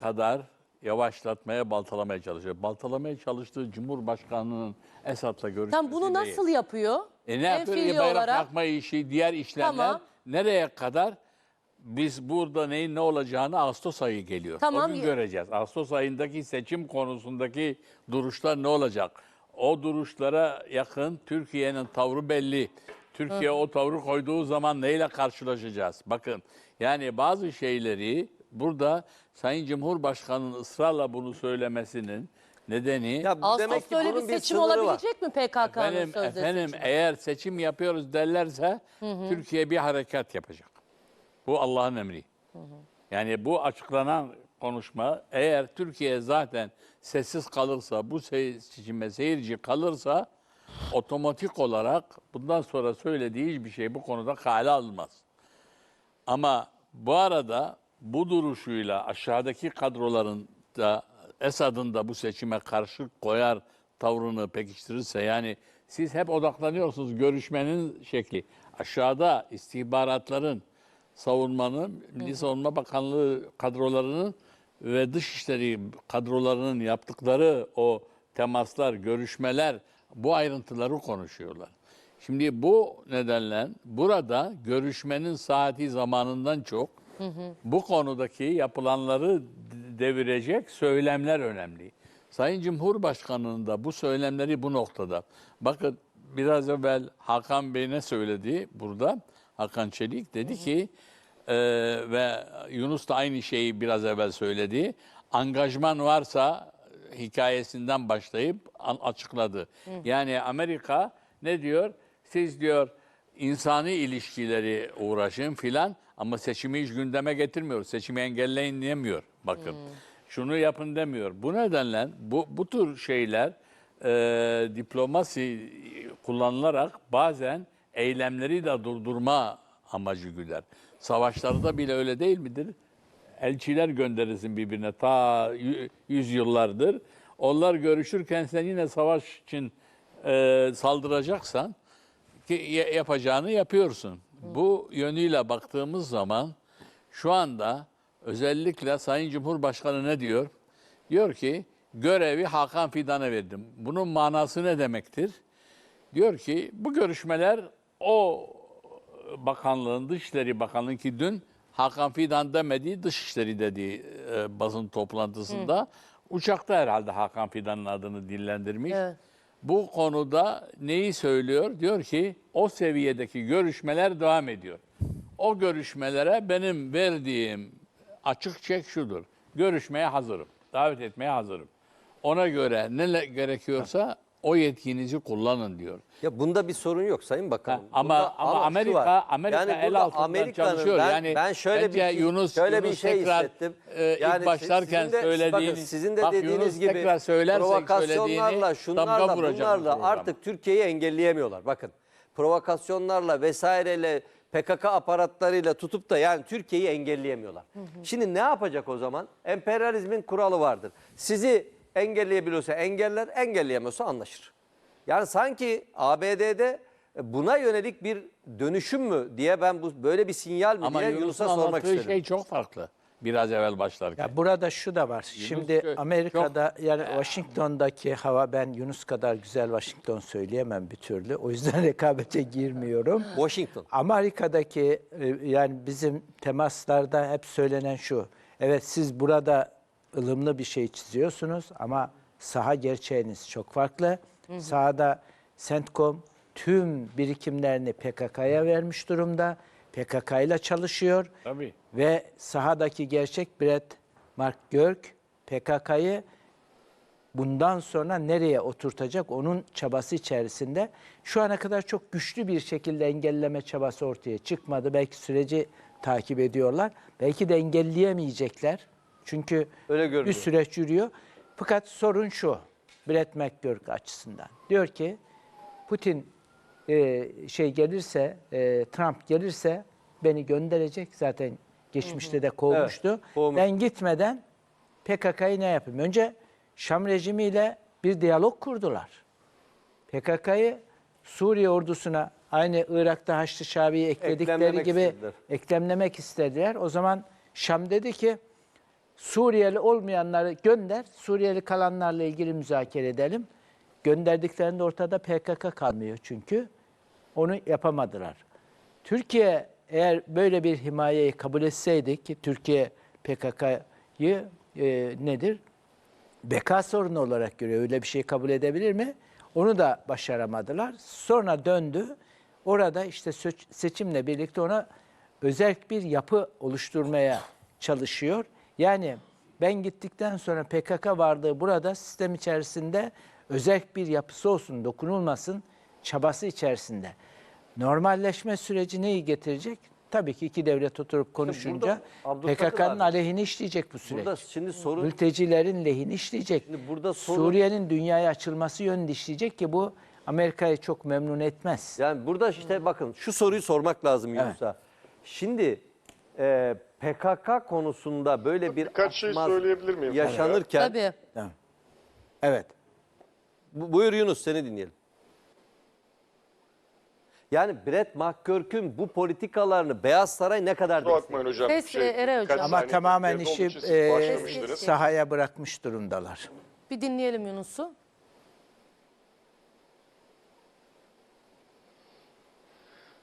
kadar yavaşlatmaya, baltalamaya çalışıyor. Baltalamaya çalıştığı Cumhurbaşkanı'nın Esad'la görüşmesi Tam bunu değil. nasıl yapıyor? E ne yapıyor? E, bayrak olarak. yakma işi, diğer işlemler Tamam. nereye kadar? Biz burada neyin ne olacağını Ağustos ayı geliyor. Tamam. O gün göreceğiz. Ağustos ayındaki seçim konusundaki duruşlar ne olacak? O duruşlara yakın Türkiye'nin tavrı belli. Türkiye o tavrı koyduğu zaman neyle karşılaşacağız? Bakın yani bazı şeyleri burada Sayın Cumhurbaşkanı'nın ısrarla bunu söylemesinin nedeni Ya Ağustos'ta öyle bir bunun seçim sınırı var. olabilecek mi PKK'nın Efendim, sözleşmesi? efendim eğer seçim yapıyoruz derlerse Türkiye bir harekat yapacak. Bu Allah'ın emri. Yani bu açıklanan konuşma eğer Türkiye zaten sessiz kalırsa, bu se- seçime seyirci kalırsa otomatik olarak bundan sonra söylediği hiçbir şey bu konuda kale alınmaz. Ama bu arada bu duruşuyla aşağıdaki kadroların da Esad'ın da bu seçime karşı koyar tavrını pekiştirirse yani siz hep odaklanıyorsunuz görüşmenin şekli. Aşağıda istihbaratların, savunmanın, Milli Savunma Bakanlığı kadrolarının ve Dışişleri kadrolarının yaptıkları o temaslar, görüşmeler bu ayrıntıları konuşuyorlar. Şimdi bu nedenle burada görüşmenin saati zamanından çok bu konudaki yapılanları devirecek söylemler önemli. Sayın Cumhurbaşkanı'nın da bu söylemleri bu noktada. Bakın biraz evvel Hakan Bey ne söyledi burada? Hakan Çelik dedi ki e, ve Yunus da aynı şeyi biraz evvel söyledi. Angajman varsa hikayesinden başlayıp açıkladı. Yani Amerika ne diyor? Siz diyor insani ilişkileri uğraşın filan ama seçimi hiç gündeme getirmiyor. Seçimi engelleyin diyemiyor. Bakın şunu yapın demiyor. Bu nedenle bu, bu tür şeyler e, diplomasi kullanılarak bazen eylemleri de durdurma amacı güder. Savaşlarda bile öyle değil midir? elçiler gönderirsin birbirine ta yü- yüzyıllardır. Onlar görüşürken sen yine savaş için e, saldıracaksan ki ya- yapacağını yapıyorsun. Bu yönüyle baktığımız zaman şu anda özellikle Sayın Cumhurbaşkanı ne diyor? Diyor ki görevi Hakan Fidan'a verdim. Bunun manası ne demektir? Diyor ki bu görüşmeler o bakanlığın, Dışişleri Bakanlığı ki dün Hakan Fidan demediği Dışişleri dediği e, basın toplantısında uçakta herhalde Hakan Fidan'ın adını dillendirmiş. Evet. Bu konuda neyi söylüyor? Diyor ki o seviyedeki görüşmeler devam ediyor. O görüşmelere benim verdiğim açık çek şudur. Görüşmeye hazırım. Davet etmeye hazırım. Ona göre ne gerekiyorsa o yetkinizi kullanın diyor. Ya bunda bir sorun yok Sayın Bakanım. Ha, ama Burada- ama şu Amerika var. Amerika Yani el burada altından Amerika'nın- çalışıyor. Ben, yani ben şöyle bir şey, Yunus şöyle Yunus bir şey tekrar, hissettim. e, ilk başlarken sizin de, söylediğini bakın sizin de bak dediğiniz Yunus gibi tekrar söylersek provokasyonlarla, şunlarla, bunlarla artık Türkiye'yi engelleyemiyorlar. Bakın provokasyonlarla vesaireyle PKK aparatlarıyla tutup da yani Türkiye'yi engelleyemiyorlar. Şimdi ne yapacak o zaman? Emperyalizmin kuralı vardır. Sizi engelleyebiliyorsa engeller, engelleyemiyorsa anlaşır. Yani sanki ABD'de buna yönelik bir dönüşüm mü diye ben bu böyle bir sinyal mi Ama diye Yunus'a sormak istedim. şey çok farklı. Biraz evvel başlarken. Ya burada şu da var. Şimdi şö- Amerika'da yani Washington'daki hava ben Yunus kadar güzel Washington söyleyemem bir türlü. O yüzden rekabete girmiyorum. Washington. Amerika'daki e, yani bizim temaslarda hep söylenen şu. Evet siz burada ılımlı bir şey çiziyorsunuz ama saha gerçeğiniz çok farklı. Sahada CENTCOM tüm birikimlerini PKK'ya vermiş durumda. PKK ile çalışıyor. Tabii. Ve sahadaki gerçek Brett Mark Görk PKK'yı bundan sonra nereye oturtacak onun çabası içerisinde. Şu ana kadar çok güçlü bir şekilde engelleme çabası ortaya çıkmadı. Belki süreci takip ediyorlar. Belki de engelleyemeyecekler. Çünkü Öyle bir süreç yürüyor. Fakat sorun şu. Brett McGurk açısından. Diyor ki Putin e, şey gelirse, e, Trump gelirse beni gönderecek. Zaten geçmişte de kovmuştu. Evet, kovmuş. ben gitmeden PKK'yı ne yapayım? Önce Şam rejimiyle bir diyalog kurdular. PKK'yı Suriye ordusuna aynı Irak'ta Haçlı Şabi'yi ekledikleri Eklemlemek gibi istediler. eklemlemek istediler. O zaman Şam dedi ki Suriyeli olmayanları gönder, Suriyeli kalanlarla ilgili müzakere edelim. Gönderdiklerinde ortada PKK kalmıyor çünkü. Onu yapamadılar. Türkiye eğer böyle bir himayeyi kabul etseydi ki Türkiye PKK'yı e, nedir? beka sorunu olarak görüyor. Öyle bir şey kabul edebilir mi? Onu da başaramadılar. Sonra döndü. Orada işte seçimle birlikte ona özel bir yapı oluşturmaya çalışıyor. Yani ben gittikten sonra PKK varlığı burada sistem içerisinde özel bir yapısı olsun, dokunulmasın çabası içerisinde. Normalleşme süreci neyi getirecek? Tabii ki iki devlet oturup konuşunca PKK'nın aleyhine işleyecek bu süreç. Burada şimdi sorun Mültecilerin lehine işleyecek. Şimdi burada sorun- Suriye'nin dünyaya açılması yönünde işleyecek ki bu Amerika'yı çok memnun etmez. Yani burada işte bakın şu soruyu sormak lazım Yunus'a. Şimdi e, PKK konusunda böyle bir Birkaç şey atmaz söyleyebilir miyim? yaşanırken Tabii. Tamam. Evet. Bu- buyur Yunus seni dinleyelim. Yani Brett McGurk'ün bu politikalarını Beyaz Saray ne kadar Kusura destekliyor? bakmayın hocam. Ses, e, Eray hocam. Ama saniye tamamen geride işi olduğu için siz e, başlamıştınız. sahaya bırakmış durumdalar. Bir dinleyelim Yunus'u.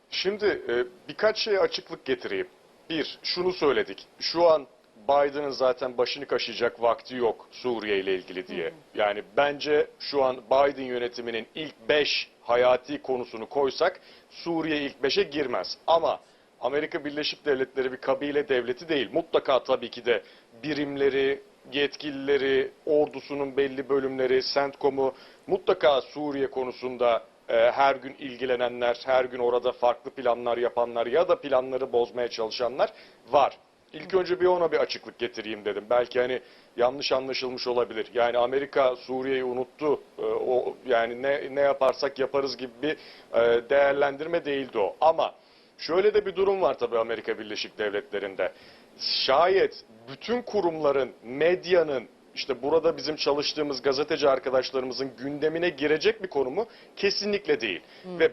Şimdi e, birkaç şeye açıklık getireyim. Bir, şunu söyledik. Şu an Biden'ın zaten başını kaşıyacak vakti yok Suriye ile ilgili diye. Yani bence şu an Biden yönetiminin ilk 5 hayati konusunu koysak Suriye ilk 5'e girmez. Ama Amerika Birleşik Devletleri bir kabile devleti değil. Mutlaka tabii ki de birimleri, yetkilileri, ordusunun belli bölümleri, CENTCOM'u mutlaka Suriye konusunda her gün ilgilenenler, her gün orada farklı planlar yapanlar ya da planları bozmaya çalışanlar var. İlk önce bir ona bir açıklık getireyim dedim. Belki hani yanlış anlaşılmış olabilir. Yani Amerika Suriye'yi unuttu. E, o yani ne ne yaparsak yaparız gibi bir e, değerlendirme değildi o. Ama şöyle de bir durum var tabii Amerika Birleşik Devletleri'nde. Şayet bütün kurumların, medyanın, işte burada bizim çalıştığımız gazeteci arkadaşlarımızın gündemine girecek bir konu mu? Kesinlikle değil. Ve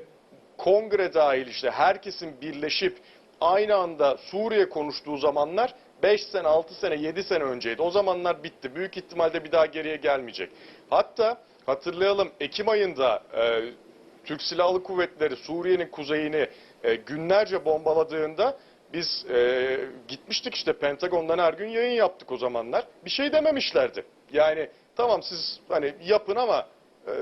kongre dahil işte herkesin birleşip aynı anda Suriye konuştuğu zamanlar 5 sene, 6 sene, 7 sene önceydi. O zamanlar bitti. Büyük ihtimalle bir daha geriye gelmeyecek. Hatta hatırlayalım Ekim ayında e, Türk Silahlı Kuvvetleri Suriye'nin kuzeyini e, günlerce bombaladığında biz e, gitmiştik işte Pentagon'dan her gün yayın yaptık o zamanlar. Bir şey dememişlerdi. Yani tamam siz hani yapın ama e,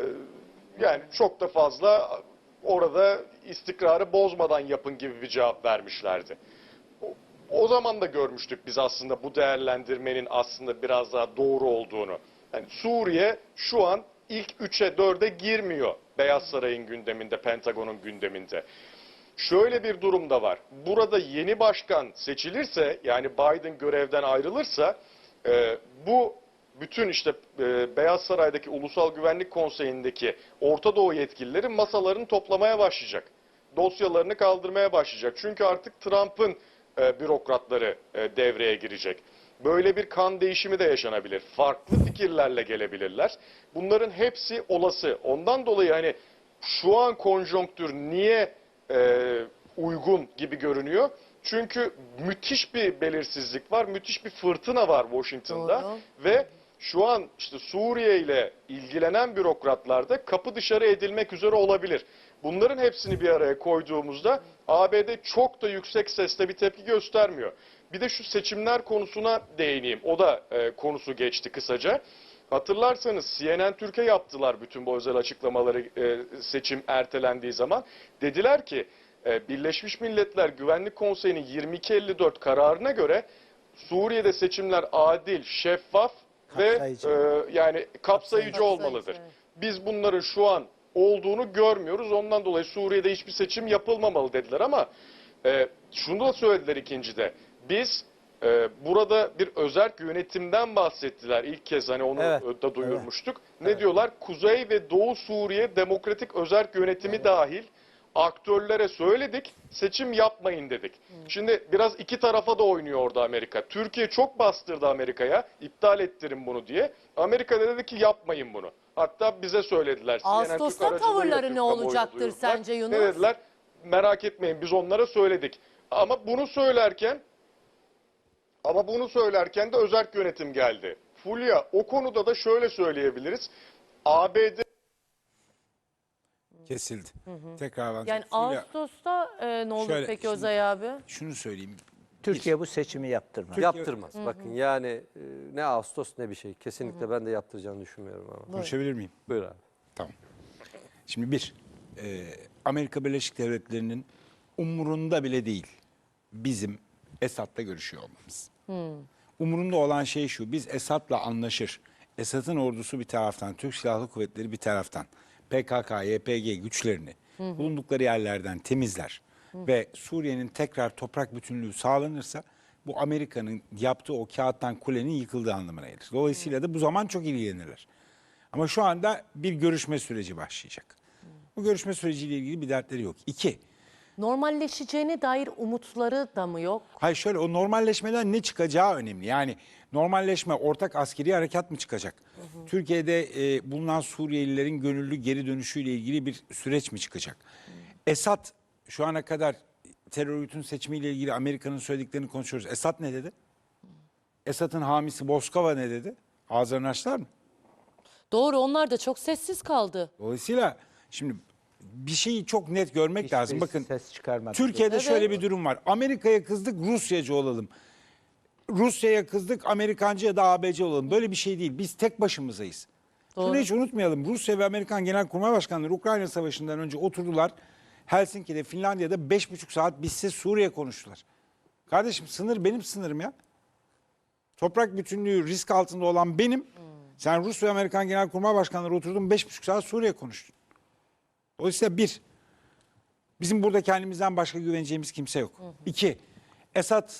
yani çok da fazla orada istikrarı bozmadan yapın gibi bir cevap vermişlerdi. O, o zaman da görmüştük biz aslında bu değerlendirmenin aslında biraz daha doğru olduğunu. Yani Suriye şu an ilk 3'e 4'e girmiyor Beyaz Saray'ın gündeminde, Pentagon'un gündeminde. Şöyle bir durum da var. Burada yeni başkan seçilirse yani Biden görevden ayrılırsa e, bu bütün işte e, Beyaz Saray'daki Ulusal Güvenlik Konseyi'ndeki Orta Doğu yetkilileri masalarını toplamaya başlayacak. Dosyalarını kaldırmaya başlayacak. Çünkü artık Trump'ın e, bürokratları e, devreye girecek. Böyle bir kan değişimi de yaşanabilir. Farklı fikirlerle gelebilirler. Bunların hepsi olası. Ondan dolayı hani şu an konjonktür niye e, uygun gibi görünüyor? Çünkü müthiş bir belirsizlik var, müthiş bir fırtına var Washington'da Doğru. ve şu an işte Suriye ile ilgilenen bürokratlar da kapı dışarı edilmek üzere olabilir. Bunların hepsini bir araya koyduğumuzda ABD çok da yüksek sesle bir tepki göstermiyor. Bir de şu seçimler konusuna değineyim. O da e, konusu geçti kısaca. Hatırlarsanız CNN Türkiye yaptılar bütün bu özel açıklamaları e, seçim ertelendiği zaman. Dediler ki e, Birleşmiş Milletler Güvenlik Konseyi'nin 2254 kararına göre Suriye'de seçimler adil, şeffaf Kapsayıcı. ve e, yani kapsayıcı Kapsayıcı, olmalıdır. evet. Biz bunların şu an olduğunu görmüyoruz. Ondan dolayı Suriye'de hiçbir seçim yapılmamalı dediler ama e, şunu da söylediler ikincide. Biz e, burada bir özerk yönetimden bahsettiler. İlk kez hani onu Evet, da duyurmuştuk. Ne diyorlar? Kuzey ve Doğu Suriye Demokratik Özerk Yönetimi dahil aktörlere söyledik, seçim yapmayın dedik. Şimdi biraz iki tarafa da oynuyor orada Amerika. Türkiye çok bastırdı Amerika'ya, iptal ettirin bunu diye. Amerika da dedi ki yapmayın bunu. Hatta bize söylediler. Ağustos'ta tavırları ne olacaktır sence Yunus? Ne dediler? Merak etmeyin biz onlara söyledik. Ama bunu söylerken Ama bunu söylerken de özerk yönetim geldi. Fulya o konuda da şöyle söyleyebiliriz. ABD Kesildi. Tekrar ben- Yani Fulya, Ağustos'ta e, ne olur Şöyle, peki şimdi- Özay abi? Şunu söyleyeyim. Türkiye bu seçimi yaptırmaz. Yaptırmaz. Bakın yani e, ne Ağustos ne bir şey. Kesinlikle ben de yaptıracağını düşünmüyorum ama. Konuşabilir miyim? Buyur abi. Tamam. Şimdi bir, e, Amerika Birleşik Devletleri'nin umurunda bile değil bizim Esad'la görüşüyor olmamız. Umurunda olan şey şu, biz Esad'la anlaşır. Esad'ın ordusu bir taraftan, Türk Silahlı Kuvvetleri bir taraftan PKK, YPG güçlerini bulundukları yerlerden temizler ve Suriye'nin tekrar toprak bütünlüğü sağlanırsa bu Amerika'nın yaptığı o kağıttan kulenin yıkıldığı anlamına gelir. Dolayısıyla da bu zaman çok ilgilenirler. Ama şu anda bir görüşme süreci başlayacak. Bu görüşme süreciyle ilgili bir dertleri yok. İki, Normalleşeceğine dair umutları da mı yok? hayır şöyle o normalleşmeden ne çıkacağı önemli. Yani normalleşme ortak askeri harekat mı çıkacak? Türkiye'de e, bulunan Suriyelilerin gönüllü geri dönüşüyle ilgili bir süreç mi çıkacak? Esad şu ana kadar terör örgütünün seçimiyle ilgili Amerika'nın söylediklerini konuşuyoruz. Esad ne dedi? Esad'ın hamisi Moskova ne dedi? Ağızlarını açtılar mı? Doğru onlar da çok sessiz kaldı. Dolayısıyla şimdi bir şeyi çok net görmek Hiçbir lazım. Bakın ses çıkarmadı. Türkiye'de Evet. şöyle bir durum var. Amerika'ya kızdık Rusyacı olalım. Rusya'ya kızdık Amerikancı ya da ABC olalım. Böyle bir şey değil. Biz tek başımızayız. Şunu Doğru. hiç unutmayalım. Rusya ve Amerikan Genelkurmay Başkanları Ukrayna Savaşı'ndan önce oturdular. Helsinki'de, Finlandiya'da beş buçuk saat bizsiz Suriye konuştular. Kardeşim sınır benim sınırım ya. Toprak bütünlüğü risk altında olan benim. Sen Rus ve Amerikan Genelkurmay Başkanları oturdun beş buçuk saat Suriye konuştun. Dolayısıyla bir, bizim burada kendimizden başka güveneceğimiz kimse yok. İki, Esad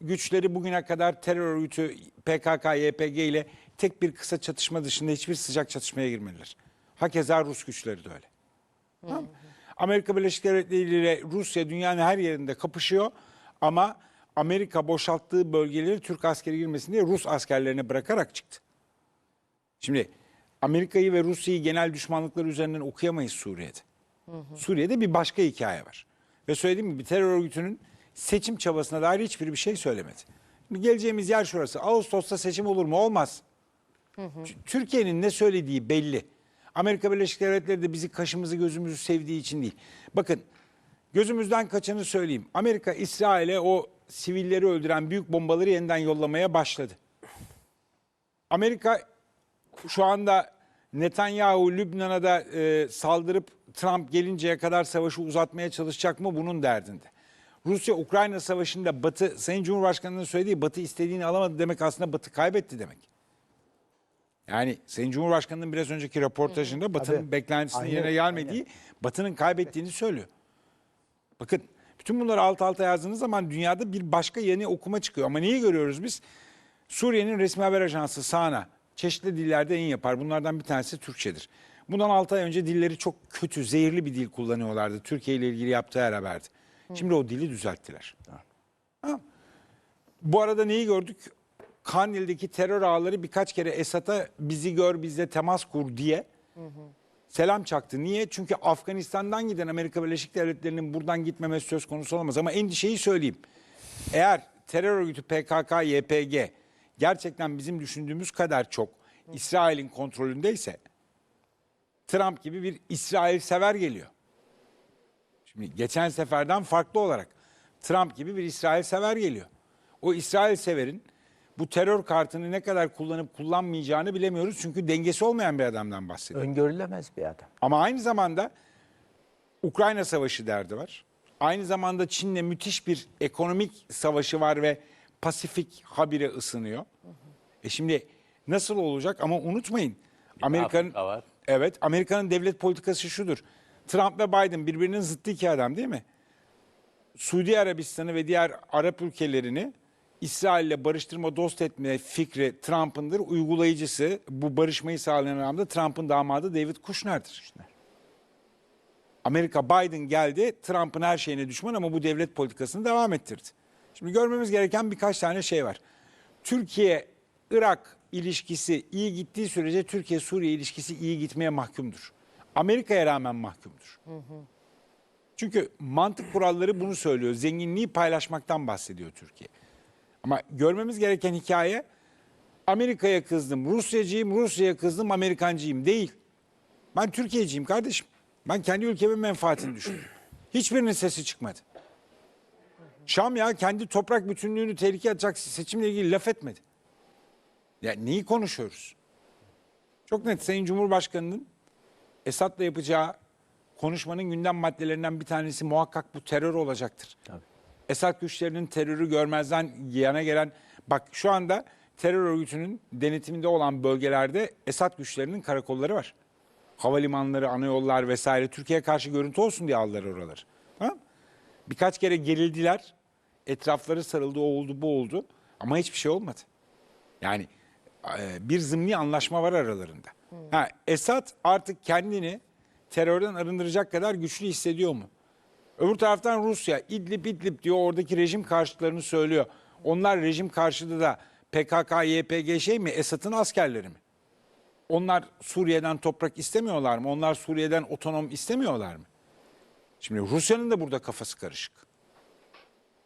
güçleri bugüne kadar terör örgütü PKK, YPG ile tek bir kısa çatışma dışında hiçbir sıcak çatışmaya girmediler. Hakeza Rus güçleri de öyle. Tamam mı? Amerika Birleşik Devletleri ile Rusya dünyanın her yerinde kapışıyor ama Amerika boşalttığı bölgeleri Türk askeri girmesin diye Rus askerlerine bırakarak çıktı. Şimdi Amerika'yı ve Rusya'yı genel düşmanlıkları üzerinden okuyamayız Suriye'de. Suriye'de bir başka hikaye var. Ve söylediğim gibi terör örgütünün seçim çabasına dair hiçbir bir şey söylemedi. Şimdi geleceğimiz yer şurası. Ağustos'ta seçim olur mu? Olmaz. Türkiye'nin ne söylediği belli. Amerika Birleşik Devletleri de bizi kaşımızı gözümüzü sevdiği için değil. Bakın gözümüzden kaçanı söyleyeyim. Amerika İsrail'e o sivilleri öldüren büyük bombaları yeniden yollamaya başladı. Amerika şu anda Netanyahu Lübnan'a da e, saldırıp Trump gelinceye kadar savaşı uzatmaya çalışacak mı bunun derdinde. Rusya-Ukrayna savaşında Batı, Sayın Cumhurbaşkanı'nın söylediği Batı istediğini alamadı demek aslında Batı kaybetti demek. Yani Sayın Cumhurbaşkanı'nın biraz önceki röportajında Batı'nın Tabii. beklentisinin Aynen, yerine gelmediği, Batı'nın kaybettiğini söylüyor. Bakın bütün bunları alt alta yazdığınız zaman dünyada bir başka yeni okuma çıkıyor. Ama neyi görüyoruz biz? Suriye'nin resmi haber ajansı SANA çeşitli dillerde yayın yapar. Bunlardan bir tanesi Türkçedir. Bundan 6 ay önce dilleri çok kötü, zehirli bir dil kullanıyorlardı. Türkiye ile ilgili yaptığı her haberde. Şimdi o dili düzelttiler. Tamam. Bu arada neyi gördük? Kandil'deki terör ağları birkaç kere Esad'a bizi gör bizle temas kur diye selam çaktı. Niye? Çünkü Afganistan'dan giden Amerika Birleşik Devletleri'nin buradan gitmemesi söz konusu olamaz. Ama endişeyi söyleyeyim. Eğer terör örgütü PKK, YPG gerçekten bizim düşündüğümüz kadar çok İsrail'in kontrolündeyse Trump gibi bir İsrail sever geliyor. Şimdi geçen seferden farklı olarak Trump gibi bir İsrail sever geliyor. O İsrail severin bu terör kartını ne kadar kullanıp kullanmayacağını bilemiyoruz. Çünkü dengesi olmayan bir adamdan bahsediyoruz. Öngörülemez bir adam. Ama aynı zamanda Ukrayna Savaşı derdi var. Aynı zamanda Çin'le müthiş bir ekonomik savaşı var ve Pasifik habire ısınıyor. E şimdi nasıl olacak ama unutmayın. Amerika'nın. Evet, Amerika'nın devlet politikası şudur. Trump ve Biden birbirinin zıttı iki adam değil mi? Suudi Arabistan'ı ve diğer Arap ülkelerini İsrail'le barıştırma, dost etme fikri Trump'ındır. Uygulayıcısı bu barışmayı sağlayan adam da Trump'ın damadı David Kushner'dir. Amerika Biden geldi, Trump'ın her şeyine düşman ama bu devlet politikasını devam ettirdi. Şimdi görmemiz gereken birkaç tane şey var. Türkiye-Irak ilişkisi iyi gittiği sürece Türkiye-Suriye ilişkisi iyi gitmeye mahkumdur. Amerika'ya rağmen mahkumdur. Çünkü mantık kuralları bunu söylüyor. Zenginliği paylaşmaktan bahsediyor Türkiye. Ama görmemiz gereken hikaye Amerika'ya kızdım, Rusyacıyım, Rusya'ya kızdım, Amerikancıyım değil. Ben Türkiye'ciyim kardeşim. Ben kendi ülkemin menfaatini düşünüyorum. Hiçbirinin sesi çıkmadı. Şam ya kendi toprak bütünlüğünü tehlikeye atacak seçimle ilgili laf etmedi. Ya neyi konuşuyoruz? Çok net Sayın Cumhurbaşkanı'nın Esad'la yapacağı konuşmanın gündem maddelerinden bir tanesi muhakkak bu terör olacaktır. Esad güçlerinin terörü görmezden yana gelen bak şu anda terör örgütünün denetiminde olan bölgelerde Esad güçlerinin karakolları var. Havalimanları, ana yollar vesaire Türkiye'ye karşı görüntü olsun diye aldılar oraları. Tamam? Birkaç kere gerildiler. Etrafları sarıldı, o oldu, bu oldu. Ama hiçbir şey olmadı. Yani e, bir zımni anlaşma var aralarında. Ha, Esad artık kendini terörden arındıracak kadar güçlü hissediyor mu? Öbür taraftan Rusya İdlib İdlib diyor oradaki rejim karşıtlarını söylüyor. Onlar rejim karşıtı da PKK, YPG şey mi Esad'ın askerleri mi? Onlar Suriye'den toprak istemiyorlar mı? Onlar Suriye'den otonom istemiyorlar mı? Şimdi Rusya'nın da burada kafası karışık.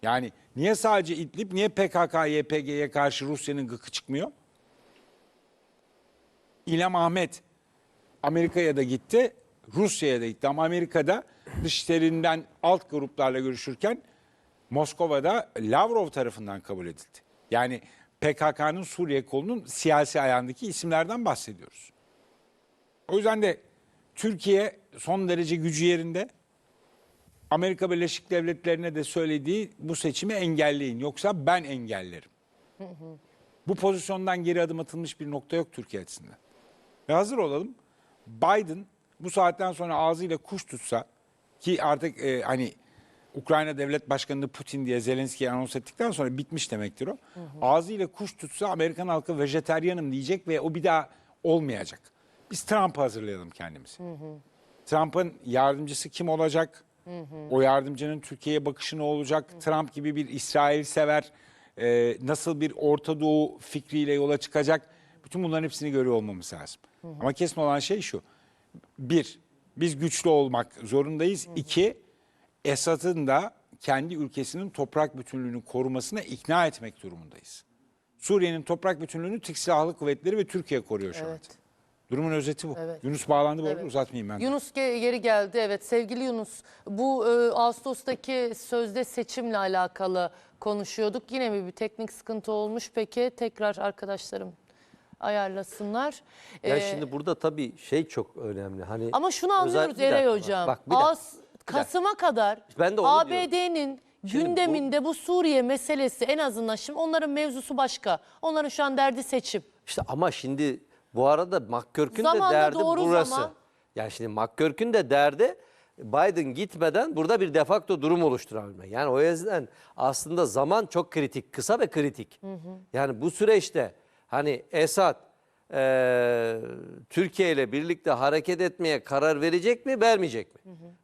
Yani niye sadece İdlib, niye PKK, YPG'ye karşı Rusya'nın gıkı çıkmıyor? İlham Ahmet Amerika'ya da gitti, Rusya'ya da gitti ama Amerika'da dışişlerinden alt gruplarla görüşürken Moskova'da Lavrov tarafından kabul edildi. Yani PKK'nın Suriye kolunun siyasi ayağındaki isimlerden bahsediyoruz. O yüzden de Türkiye son derece gücü yerinde. Amerika Birleşik Devletleri'ne de söylediği bu seçimi engelleyin yoksa ben engellerim. Bu pozisyondan geri adım atılmış bir nokta yok Türkiye açısından. Ve hazır olalım. Biden bu saatten sonra ağzıyla kuş tutsa ki artık e, hani Ukrayna Devlet Başkanı Putin diye Zelenski'yi anons ettikten sonra bitmiş demektir o. Ağzıyla kuş tutsa Amerikan halkı vejeteryanım diyecek ve o bir daha olmayacak. Biz Trump'ı hazırlayalım kendimizi. Trump'ın yardımcısı kim olacak? O yardımcının Türkiye'ye bakışı ne olacak? Trump gibi bir İsrail sever e, nasıl bir Orta Doğu fikriyle yola çıkacak? Bütün bunların hepsini görüyor olmamız lazım. Ama kesin olan şey şu. Bir, biz güçlü olmak zorundayız. İki, Esad'ın da kendi ülkesinin toprak bütünlüğünü korumasına ikna etmek durumundayız. Suriye'nin toprak bütünlüğünü Türk Silahlı Kuvvetleri ve Türkiye koruyor şu Evet. anda. Durumun özeti bu. Evet. Yunus bağlandı bu arada Evet. uzatmayayım ben. de. Yunus ge- geri geldi. Evet sevgili Yunus. Bu e, Ağustos'taki sözde seçimle alakalı konuşuyorduk. Yine mi bir teknik sıkıntı olmuş? Peki tekrar arkadaşlarım ayarlasınlar. Ya Ee, şimdi burada tabii şey çok önemli. Hani Ama şunu anlıyoruz Eray Hocam. Bak, dakika. Ağustos- Kasım'a kadar ABD'nin Şimdi bu- gündeminde bu... Suriye meselesi en azından şimdi onların mevzusu başka. Onların şu an derdi seçim. İşte ama şimdi bu arada McGurk'ün de derdi doğru burası. zaman. Yani şimdi McGurk'ün de derdi Biden gitmeden burada bir defakto durum oluşturabilmek. Yani o yüzden aslında zaman çok kritik, kısa ve kritik. Yani bu süreçte hani Esad eee, Türkiye ile birlikte hareket etmeye karar verecek mi, vermeyecek mi?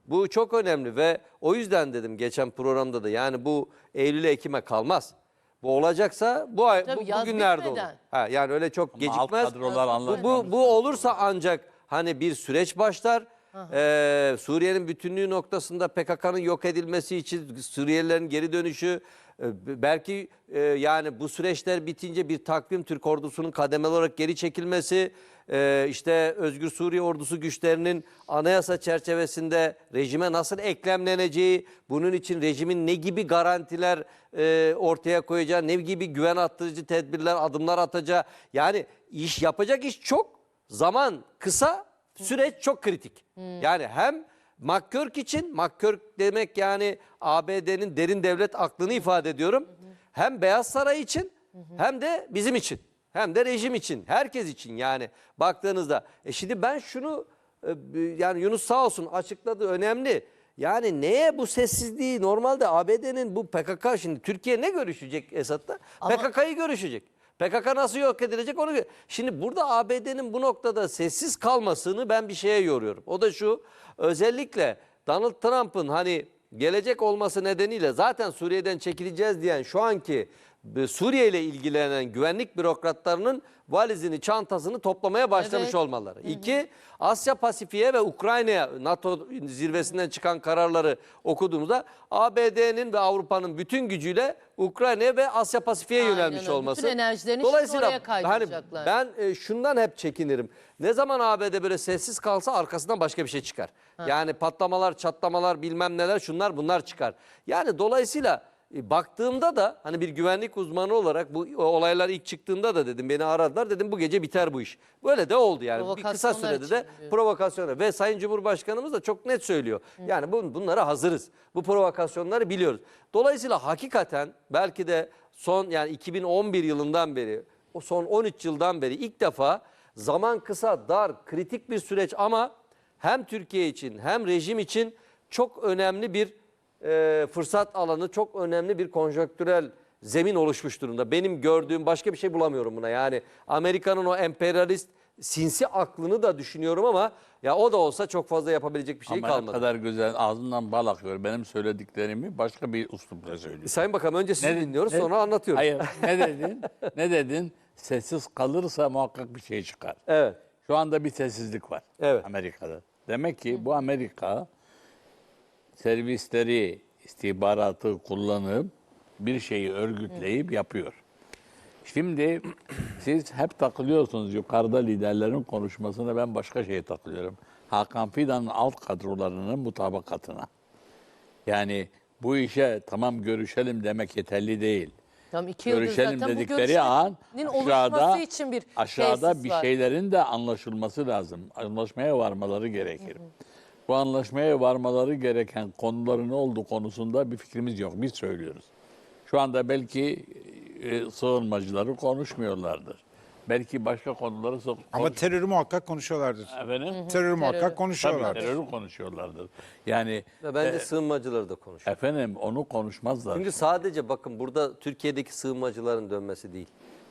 Bu çok önemli ve o yüzden dedim geçen programda da yani bu Eylül Ekim'e kalmaz. Bu olacaksa bu ay Tabii bu, yaz bugünlerde olur. bitmeden. Ha, yani öyle çok Ama alt gecikmez. kadrolar Bu, bu, bu olursa ancak hani bir süreç başlar. Ee, Suriye'nin bütünlüğü noktasında PKK'nın yok edilmesi için Suriyelilerin geri dönüşü e, belki e, yani bu süreçler bitince bir takvim Türk ordusunun kademeli olarak geri çekilmesi e, işte Özgür Suriye ordusu güçlerinin anayasa çerçevesinde rejime nasıl eklemleneceği bunun için rejimin ne gibi garantiler e, ortaya koyacağı ne gibi güven arttırıcı tedbirler adımlar atacağı yani iş yapacak iş çok zaman kısa süreç çok kritik. Yani hem McCurk için, McCurk demek yani ABD'nin derin devlet aklını ifade ediyorum. Hem Beyaz Saray için hem de bizim için. Hem de rejim için, herkes için yani baktığınızda. E şimdi ben şunu e, yani Yunus sağ olsun açıkladı önemli. Yani neye bu sessizliği normalde ABD'nin bu PKK şimdi Türkiye ne görüşecek Esad'la? PKK'yı görüşecek. PKK nasıl yok edilecek onu Şimdi burada ABD'nin bu noktada sessiz kalmasını ben bir şeye yoruyorum. O da şu özellikle Donald Trump'ın hani gelecek olması nedeniyle zaten Suriye'den çekileceğiz diyen şu anki Suriye ile ilgilenen güvenlik bürokratlarının valizini, çantasını toplamaya başlamış Evet. olmaları. İki, Asya Pasifik'e ve Ukrayna'ya NATO zirvesinden çıkan kararları okuduğumuzda ABD'nin ve Avrupa'nın bütün gücüyle Ukrayna'ya ve Asya Pasifik'e yönelmiş öyle. olması. Bütün enerjilerini şimdi oraya hani ben şundan hep çekinirim. Ne zaman ABD böyle sessiz kalsa arkasından başka bir şey çıkar. Yani patlamalar, çatlamalar, bilmem neler şunlar bunlar çıkar. Yani dolayısıyla baktığımda da hani bir güvenlik uzmanı olarak bu olaylar ilk çıktığında da dedim beni aradılar dedim bu gece biter bu iş. Böyle de oldu yani. Bir kısa Provokasyonlar sürede de provokasyona ve Sayın Cumhurbaşkanımız da çok net söylüyor. Yani bu, bunlara hazırız. Bu provokasyonları biliyoruz. Dolayısıyla hakikaten belki de son yani 2011 yılından beri o son 13 yıldan beri ilk defa zaman kısa, dar, kritik bir süreç ama hem Türkiye için hem rejim için çok önemli bir e, fırsat alanı, çok önemli bir konjonktürel zemin oluşmuş durumda. Benim gördüğüm başka bir şey bulamıyorum buna. Yani Amerika'nın o emperyalist sinsi aklını da düşünüyorum ama ya o da olsa çok fazla yapabilecek bir şey Ama ne kalmadı. kadar güzel ağzından bal akıyor. Benim söylediklerimi başka bir üslupla söylüyor. Sayın Bakanım önce sizi Ne- dinliyoruz ne- sonra anlatıyoruz. Hayır ne dedin? ne dedin? Sessiz kalırsa muhakkak bir şey çıkar. Evet. Şu anda bir sessizlik var Evet. Amerika'da. Demek ki bu Amerika servisleri, istihbaratı kullanıp bir şeyi örgütleyip yapıyor. Şimdi siz hep takılıyorsunuz yukarıda liderlerin konuşmasına ben başka şeye takılıyorum. Hakan Fidan'ın alt kadrolarının mutabakatına. Yani bu işe tamam görüşelim demek yeterli değil. Tam iki yıldır Görüşelim zaten bu dedikleri an görüşmenin aşağıda, oluşması için bir aşağıda bir var. şeylerin de anlaşılması lazım. Anlaşmaya varmaları gerekir. Bu anlaşmaya varmaları gereken konuların ne olduğu konusunda bir fikrimiz yok. Biz söylüyoruz. Şu anda belki e, sığınmacıları konuşmuyorlardır. Belki başka konuları so- Ama terörü muhakkak konuşuyorlardır. efendim Terörü muhakkak tabii konuşuyorlardır. terörü konuşuyorlardır. Yani Ve bence sığınmacıları da konuşuyor. efendim onu konuşmazlar. Çünkü sadece bakın burada Türkiye'deki sığınmacıların dönmesi değil.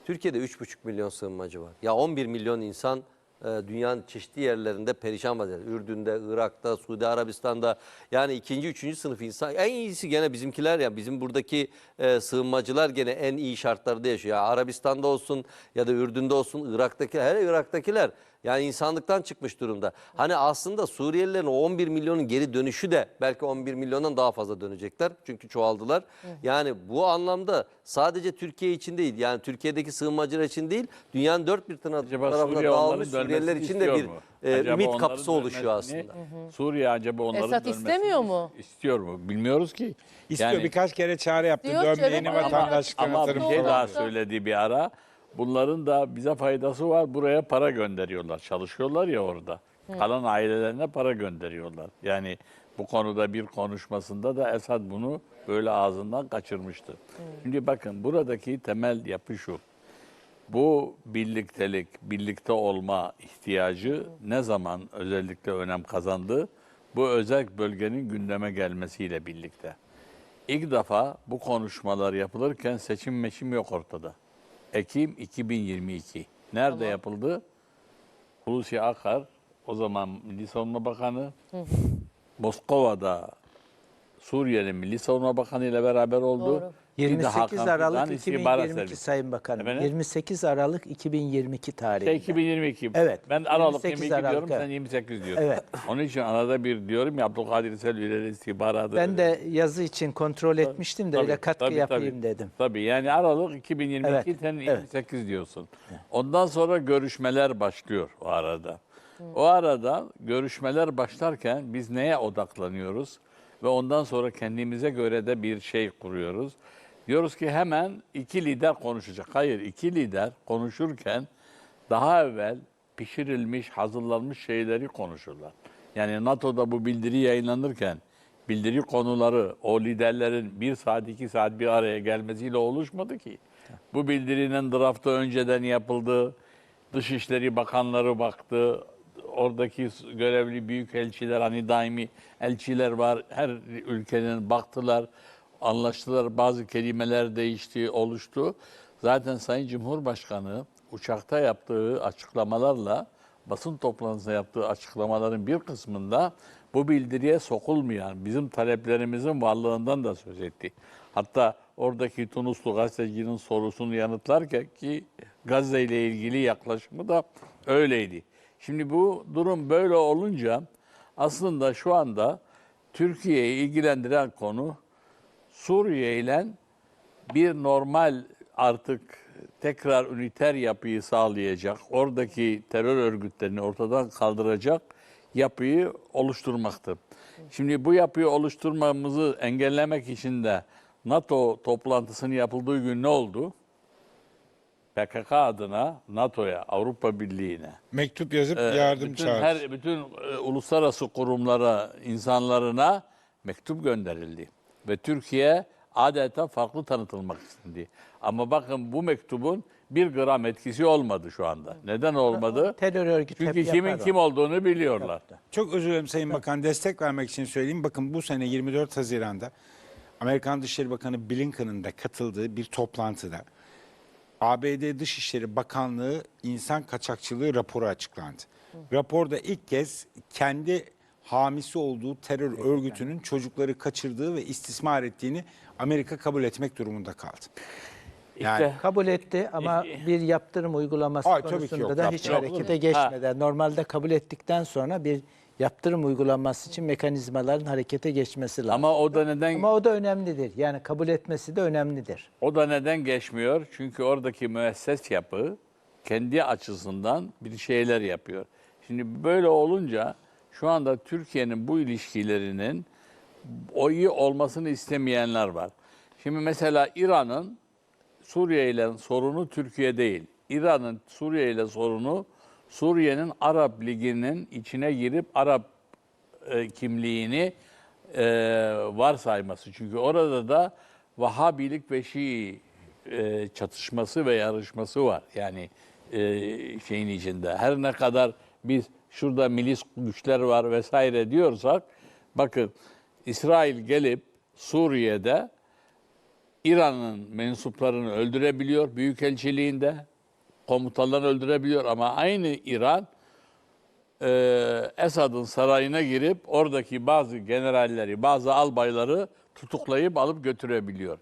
Türkiye'de 3,5 milyon sığınmacı var. Ya 11 milyon insan e, dünyanın çeşitli yerlerinde perişan vaziyette. Ürdün'de, Irak'ta, Suudi Arabistan'da yani ikinci, üçüncü sınıf insan. En iyisi gene bizimkiler ya bizim buradaki e, sığınmacılar gene en iyi şartlarda yaşıyor. Ya Arabistan'da olsun ya da Ürdün'de olsun Irak'taki her Irak'takiler yani insanlıktan çıkmış durumda. Hani aslında Suriyelilerin o 11 milyonun geri dönüşü de belki 11 milyondan daha fazla dönecekler. Çünkü çoğaldılar. Yani bu anlamda sadece Türkiye için değil yani Türkiye'deki sığınmacılar için değil dünyanın dört bir tarafına Suriye dağılmış Suriyeliler için de bir mu? e, Acaba ümit kapısı oluşuyor aslında. Suriye acaba onların Esad istemiyor mu? İstiyor mu? Bilmiyoruz ki. İstiyor Yani- birkaç kere çağrı yaptı. Diyor Dönmeyeni vatandaşlıktan Ama bir şey daha söyledi bir ara. Bunların da bize faydası var. Buraya para gönderiyorlar. Çalışıyorlar ya orada. Kalan ailelerine para gönderiyorlar. Yani bu konuda bir konuşmasında da Esad bunu böyle ağzından kaçırmıştı. Şimdi bakın buradaki temel yapı şu. Bu birliktelik, birlikte olma ihtiyacı ne zaman özellikle önem kazandı? Bu özel bölgenin gündeme gelmesiyle birlikte. İlk defa bu konuşmalar yapılırken seçim meçim yok ortada. Ekim 2022. Nerede yapıldı? Hulusi Akar, o zaman Milli Savunma Bakanı, Moskova'da Suriye'nin Milli Savunma Bakanı ile beraber oldu. Doğru. Bir de 28 Hakan Fidan Aralık İstihbarat 2022 Servisi. Sayın Bakanım. Efendim? 28 Aralık 2022 tarihinde. Şey 2022. Evet. Ben Aralık 28 22 diyorum, Aralık, sen evet. 28 diyorsun. Evet. Onun için arada bir diyorum ya Abdülkadir Selvi'leri istihbaratı. Ben de yazı için kontrol etmiştim de öyle katkı yapayım dedim. Tabii yani Aralık 2022 Evet, sen evet. 28 diyorsun. Ondan sonra görüşmeler başlıyor o arada. O arada görüşmeler başlarken biz neye odaklanıyoruz? Ve ondan sonra kendimize göre de bir şey kuruyoruz. Diyoruz ki hemen iki lider konuşacak. Hayır iki lider konuşurken daha evvel pişirilmiş, hazırlanmış şeyleri konuşurlar. Yani NATO'da bu bildiri yayınlanırken bildiri konuları o liderlerin bir saat iki saat bir araya gelmesiyle oluşmadı ki. Bu bildirinin draftı önceden yapıldı. Dışişleri Bakanları baktı. Oradaki görevli büyük elçiler hani daimi elçiler var. Her ülkenin baktılar, anlaştılar. Bazı kelimeler değişti, oluştu. Zaten Sayın Cumhurbaşkanı uçakta yaptığı açıklamalarla basın toplantısında yaptığı açıklamaların bir kısmında bu bildiriye sokulmayan bizim taleplerimizin varlığından da söz etti. Hatta oradaki Tunuslu gazetecinin sorusunu yanıtlarken ki Gazze ile ilgili yaklaşımı da öyleydi. Şimdi bu durum böyle olunca aslında şu anda Türkiye'yi ilgilendiren konu Suriye ile bir normal artık tekrar üniter yapıyı sağlayacak, oradaki terör örgütlerini ortadan kaldıracak yapıyı oluşturmaktır. Şimdi bu yapıyı oluşturmamızı engellemek için de NATO toplantısının yapıldığı gün ne oldu? PKK adına NATO'ya, Avrupa Birliği'ne, Mektup yazıp ee, yardım bütün çağırdı. her bütün e, uluslararası kurumlara, insanlarına mektup gönderildi ve Türkiye adeta farklı tanıtılmak istendi. Ama bakın bu mektubun bir gram etkisi olmadı şu anda. Neden olmadı? Terör örgütü Çünkü kimin kim olduğunu biliyorlar. Çok özür dilerim Sayın Bakan. Destek vermek için söyleyeyim. Bakın bu sene 24 Haziran'da Amerikan Dışişleri Bakanı Blinken'ın da katıldığı bir toplantıda ABD Dışişleri Bakanlığı insan kaçakçılığı raporu açıklandı. Raporda ilk kez kendi hamisi olduğu terör örgütünün çocukları kaçırdığı ve istismar ettiğini Amerika kabul etmek durumunda kaldı. Yani İşte Kabul etti ama bir yaptırım uygulaması ki konusunda yok. da Yaptırım hiç harekete Ha. geçmeden normalde kabul ettikten sonra bir yaptırım uygulanması için mekanizmaların harekete geçmesi lazım. Ama, ama o da neden o da önemlidir. Yani kabul etmesi de önemlidir. o da neden geçmiyor? Çünkü oradaki müesses yapı kendi açısından bir şeyler yapıyor. Şimdi böyle olunca şu anda Türkiye'nin bu ilişkilerinin o iyi olmasını istemeyenler var. Şimdi mesela İran'ın Suriye ile sorunu Türkiye değil. İran'ın Suriye ile sorunu Suriye'nin Arap Ligi'nin içine girip Arap e, kimliğini e, varsayması. Çünkü orada da Vahabilik ve Şii e, çatışması ve yarışması var. Yani e, şeyin içinde. Her ne kadar biz şurada milis güçler var vesaire diyorsak bakın İsrail gelip Suriye'de İran'ın mensuplarını öldürebiliyor büyükelçiliğinde. Komutanları öldürebiliyor ama aynı İran e, Esad'ın sarayına girip oradaki bazı generalleri, bazı albayları tutuklayıp alıp götürebiliyor.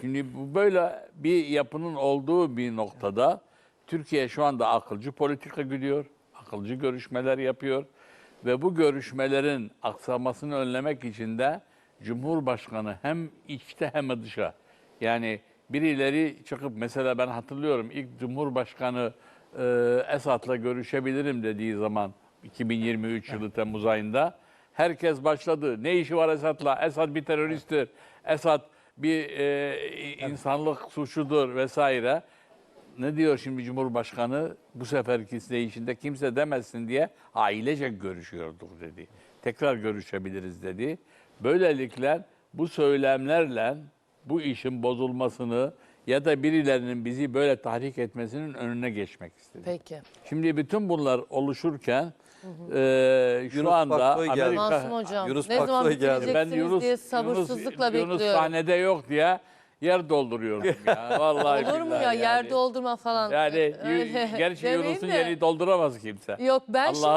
Şimdi bu böyle bir yapının olduğu bir noktada Türkiye şu anda akılcı politika gidiyor, akılcı görüşmeler yapıyor ve bu görüşmelerin aksamasını önlemek için de Cumhurbaşkanı hem içte hem dışa yani birileri çıkıp mesela ben hatırlıyorum ilk Cumhurbaşkanı e, Esad'la görüşebilirim dediği zaman 2023 yılı Temmuz ayında herkes başladı. Ne işi var Esad'la? Esad bir teröristtir. Esad bir e, insanlık suçudur vesaire. Ne diyor şimdi Cumhurbaşkanı? Bu seferki değişinde kimse demezsin diye ailece görüşüyorduk dedi. Tekrar görüşebiliriz dedi. Böylelikle bu söylemlerle bu işin bozulmasını ya da birilerinin bizi böyle tahrik etmesinin önüne geçmek istedi. Peki. Şimdi bütün bunlar oluşurken e, şu Yunus anda Baksoy geldi. Amerika... Masum Hocam Yunus ne zaman Baksoy geldi. bitireceksiniz Ben Yunus, diye sabırsızlıkla Yunus, Yunus bekliyorum. sahnede yok diye yer dolduruyorum ya. Vallahi Olur mu billahi ya yani. yer doldurma falan. Yani Öyle gerçi demeyin Yunus'un de. yeri dolduramaz kimse. Yok ben Allah